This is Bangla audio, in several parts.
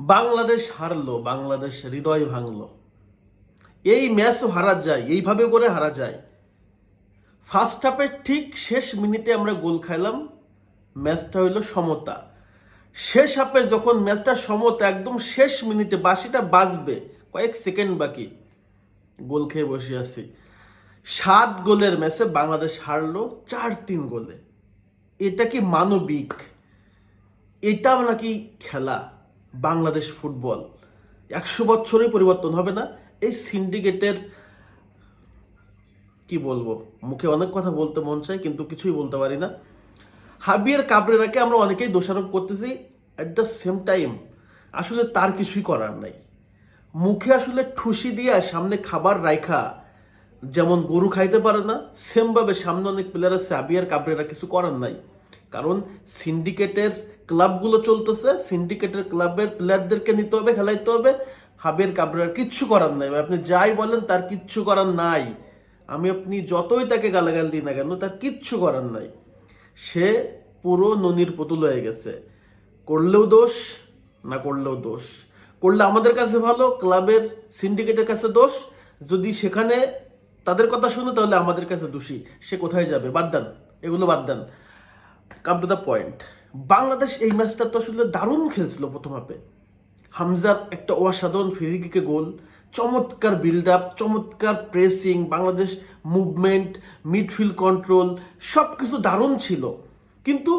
বাংলাদেশ হারলো, বাংলাদেশ হৃদয় ভাঙলো। এই ম্যাচও হারা যায়, এইভাবে করে হারা যায়। ফার্স্ট হাফের ঠিক শেষ মিনিটে আমরা গোল খাইলাম, ম্যাচটা হইল সমতা। শেষ হাফে যখন ম্যাচটা সমতা, একদম শেষ মিনিটে বাসিটা বাজবে, কয়েক সেকেন্ড বাকি, গোল খেয়ে বসে আছি। সাত গোলের ম্যাচে বাংলাদেশ হারলো চার তিন গোলে। এটা কি মানবিক? এটাও নাকি খেলা? বাংলাদেশ ফুটবল। একশো বছরই পরিবর্তন হবে না? এই সিন্ডিকেটের, কি বলব, মুখে অনেক কথা বলতে মন চায়, কিন্তু কিছুই বলতে পারি না। হাবিয়ার কাবরেরাকে আমরা অনেকেই দোষারোপ করতেছি অ্যাট দ্য সেম টাইম আসলে তার কিছুই করার নাই। মুখে আসলে ঠুসি দিয়া সামনে খাবার রাইখা, যেমন গরু খাইতে পারে না সেমভাবে সামনে অনেক প্লেয়ার আছে আবিয়ার কাবরেরা কিছু করার নাই। কারণ সিন্ডিকেটের ক্লাবগুলো চলতেছে, সিন্ডিকেটের ক্লাবের প্লেয়ারদেরকে নিতে হবে, খেলাইতে হবে। হাবিয়ার কাবরেরার কিচ্ছু করার নাই। আপনি যাই বলেন, তার কিচ্ছু করার নাই। আমি আপনি যতই তাকে গালাগাল দিই না কেন, তার কিচ্ছু করার নাই। সে পুরো ননির পুতুল হয়ে গেছে। করলেও দোষ, না করলেও দোষ। করলে আমাদের কাছে ভালো, ক্লাবের, সিন্ডিকেটের কাছে দোষ। যদি সেখানে তাদের কথা শুনে, তাহলে আমাদের কাছে দোষী। সে কোথায় যাবে? বাদ দেন। এগুলো বাদ দেন। Come to the point Bangladesh এই ম্যাচটা তো আসলে দারুণ খেলছিল প্রথম হাফে হামজার একটা অসাধারণ ফিরিকিকে গোল, চমৎকার বিল্ড আপ চমৎকার pressing Bangladesh movement midfield control সব কিছু দারুণ ছিল। কিন্তু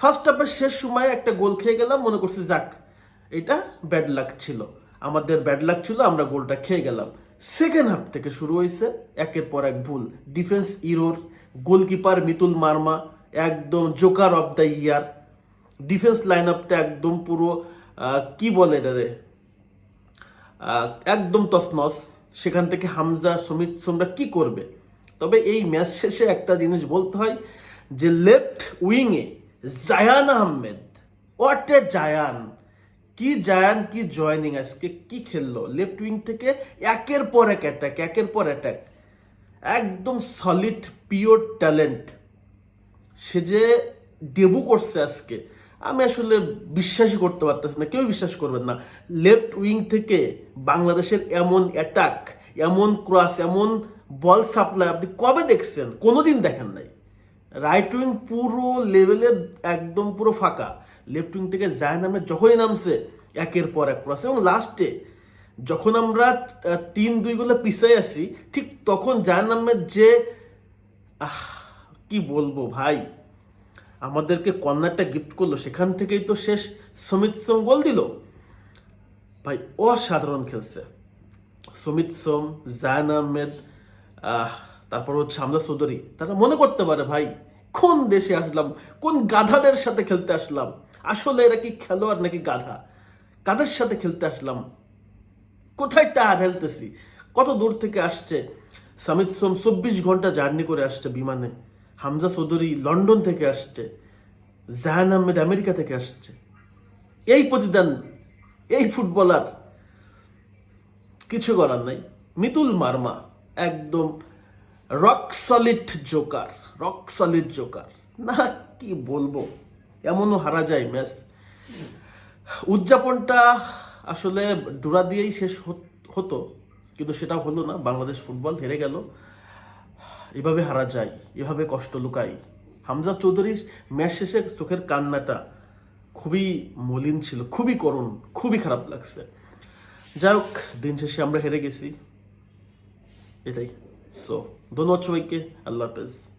ফার্স্ট হাফের শেষ সময় একটা গোল খেয়ে গেলাম, মনে করছি, যাক, এটা ব্যাড লাক ছিল। আমাদের ব্যাড লাক ছিল, আমরা গোলটা খেয়ে গেলাম। সেকেন্ড হাফ থেকে শুরু হয়েছে, একের পর এক ভুল। Defence error goalkeeper Mitul Marma একদম joker of the year defence line আপটা একদম পুরো কি বলে এটারে একদম তসনস সেখান থেকে হামজা, সমিত, সোমরা কি করবে? তবে এই ম্যাচ শেষে একটা জিনিস বলতে হয় যে লেফট উইংয়ে জায়ান আহমেদ হোয়াট এ জায়ান। কি জায়ান, কি জয়নিং আজকে, কি খেললো? লেফট উইং থেকে একের পর এক অ্যাটাক একের পর অ্যাটাক একদম সলিড পিওর ট্যালেন্ট সে যে ডেবু করছে আজকে আমি আসলে বিশ্বাসই করতে পারতেছি না কেউ বিশ্বাস করবেন না। লেফট উইং থেকে বাংলাদেশের এমন অ্যাটাক এমন ক্রস এমন বল সাপ্লাই আপনি কবে দেখছেন? কোনোদিন দেখেন নাই। রাইট উইং পুরো লেভেলে একদম পুরো ফাঁকা। লেফট উইং থেকে যায় নামে যখনই নামছে একের পর এক ক্রস এবং লাস্টে যখন আমরা তিন দুই গোলে আসি ঠিক তখন জাহান নামের যে আহ, কি বলব ভাই? আমাদেরকে কর্নারটা গিফট করল সেখান থেকেই তো শেষ সমিত সোম গোল দিল। ভাই অসাধারণ খেলছে। সমিত সোম জায়ান আহমেদ আহ, তারপর হচ্ছে হামদা চৌধুরী। তারা মনে করতে পারে ভাই কোন দেশে আসলাম কোন গাধাদের সাথে খেলতে আসলাম? আসলে এরা কি খেলোয়াড় নাকি গাধা? কাদের সাথে খেলতে আসলাম? কোথায় টায়ার হেলতেছি কত দূর থেকে আসছে? সামিত সোম চব্বিশ ঘণ্টা জার্নি করে আসছে বিমানে। হামজা চৌধুরী লন্ডন থেকে আসছে জাহান আহমেদ আমেরিকা থেকে আসছে। এই প্রতিদান, এই ফুটবলার কিছু করার নাই। মিতুল মার্মা একদম rock solid joker rock solid joker না, কি বলব? এমনও হারা যায় ম্যাচ। উদযাপনটা আসলে ডোরা দিয়েই শেষ হত- কিন্তু সেটা হলো না। বাংলাদেশ ফুটবল হেরে গেল। এভাবে হারা যায়, এভাবে কষ্ট লুকাই হামজা চৌধুরীর ম্যাচ শেষে চোখের কান্নাটা খুবই মলিন ছিল, খুবই করুণ, খুবই খারাপ লাগছে। যাই হোক, দিন শেষে আমরা হেরে গেছি। এটাই। সো ধন্যবাদ সবাইকে। আল্লাহ হাফেজ।